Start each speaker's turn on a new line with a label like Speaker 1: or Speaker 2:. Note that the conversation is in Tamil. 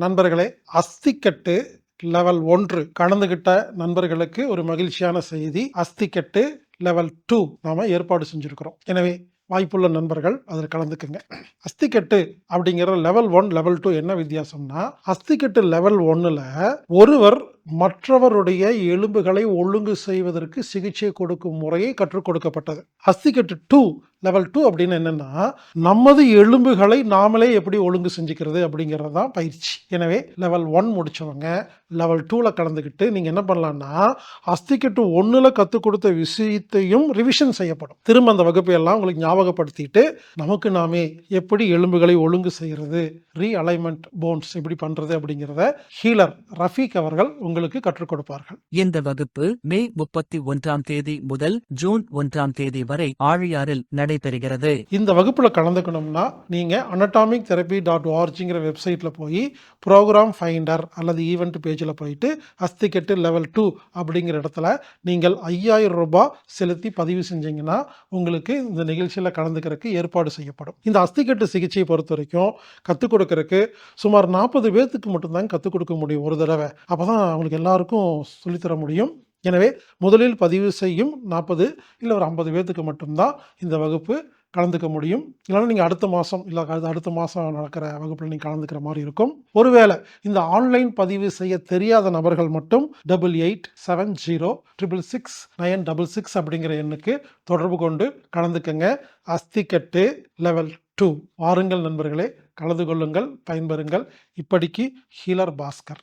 Speaker 1: நண்பர்களே அஸ்திக்கட்டு லெவல் ஒன்று. கலந்துகிட்ட நண்பர்களுக்கு ஒரு மகிழ்ச்சியான செய்தி. அஸ்திக்கட்டு லெவல் டூ நாம ஏற்பாடு செஞ்சிருக்கிறோம். எனவே வாய்ப்புள்ள நண்பர்கள் அதில் கலந்துக்குங்க. அஸ்திக்கட்டு அப்படிங்கிற லெவல் ஒன் லெவல் டூ என்ன வித்தியாசம்னா அஸ்திக்கட்டு லெவல் ஒன்னில் ஒருவர் மற்றவருடைய எலும்புகளை ஒழுங்கு செய்வதற்கு சிகிச்சை கொடுக்கும் முறையை கற்றுக் கொடுக்கப்பட்டது. அஸ்திக்கட்டு டூ லெவல் டூ அப்படின்னு என்னென்னா நமது எலும்புகளை நாமளே எப்படி ஒழுங்கு செஞ்சுக்கிறது அப்படிங்கிறது தான் பயிற்சி. எனவே லெவல் ஒன் முடிச்சவங்க லெவல் டூவில் கலந்துக்கிட்டு நீங்கள் என்ன பண்ணலான்னா அஸ்திக்கட்டு ஒன்றில் கற்றுக் கொடுத்த விஷயத்தையும் ரிவிஷன் செய்யப்படும். திரும்ப அந்த வகுப்பை எல்லாம் உங்களுக்கு ஞாபகப்படுத்திட்டு நமக்கு நாமே எப்படி எலும்புகளை ஒழுங்கு செய்கிறது ரீ அலைன்மெண்ட் போன்ஸ் எப்படி பண்ணுறது அப்படிங்கிறத ஹீலர் ரஃபீக் அவர்கள் உங்களுக்கு கற்றுக் கொடுப்பார்கள்.
Speaker 2: இந்த வகுப்பு மே முப்பத்தி ஒன்றாம் தேதி முதல் ஜூன் ஒன்றாம் தேதி வரை ஆழியாறில் நடைபெறுகிறது
Speaker 1: இந்த வகுப்பில் கலந்துக்கணும்னா நீங்கள் அனட்டாமிக் தெரபி டாட் ஆர்ஜிங்கிற வெப்சைட்டில் போய் ப்ரோக்ராம் ஃபைண்டர் அல்லது ஈவெண்ட் பேஜில் போயிட்டு அஸ்திக்கெட்டு லெவல் டூ அப்படிங்கிற இடத்துல நீங்கள் ஐயாயிரம் ரூபாய் செலுத்தி பதிவு செஞ்சீங்கன்னா உங்களுக்கு இந்த நிகழ்ச்சியில் கலந்துக்கிறதுக்கு ஏற்பாடு செய்யப்படும். இந்த அஸ்திக்கட்டு சிகிச்சையை பொறுத்த வரைக்கும் கற்றுக் கொடுக்கறக்கு சுமார் நாற்பது பேர்த்துக்கு மட்டும்தான் கற்றுக் கொடுக்க முடியும் ஒரு தடவை. அப்போ தான் அவங்களுக்கு எல்லாருக்கும் சொல்லித்தர முடியும். எனவே முதலில் பதிவு செய்யும் நாற்பது இல்லை ஒரு ஐம்பது பேர்த்துக்கு மட்டும்தான் இந்த வகுப்பு கலந்துக்க முடியும். இல்லைன்னா நீங்கள் அடுத்த மாதம் இல்லை அது அடுத்த மாதம் நடக்கிற வகுப்பில் நீங்கள் கலந்துக்கிற மாதிரி இருக்கும். ஒருவேளை இந்த ஆன்லைன் பதிவு செய்ய தெரியாத நபர்கள் மட்டும் double eight seven zero triple six nine double six அப்படிங்கிற எண்ணுக்கு தொடர்பு கொண்டு கலந்துக்கங்க. அஸ்திக்கட்டு லெவல் டூ. வாருங்கள் நண்பர்களே கலந்து கொள்ளுங்கள் பயன்பெறுங்கள். இப்படிக்கு ஹீலர் பாஸ்கர்.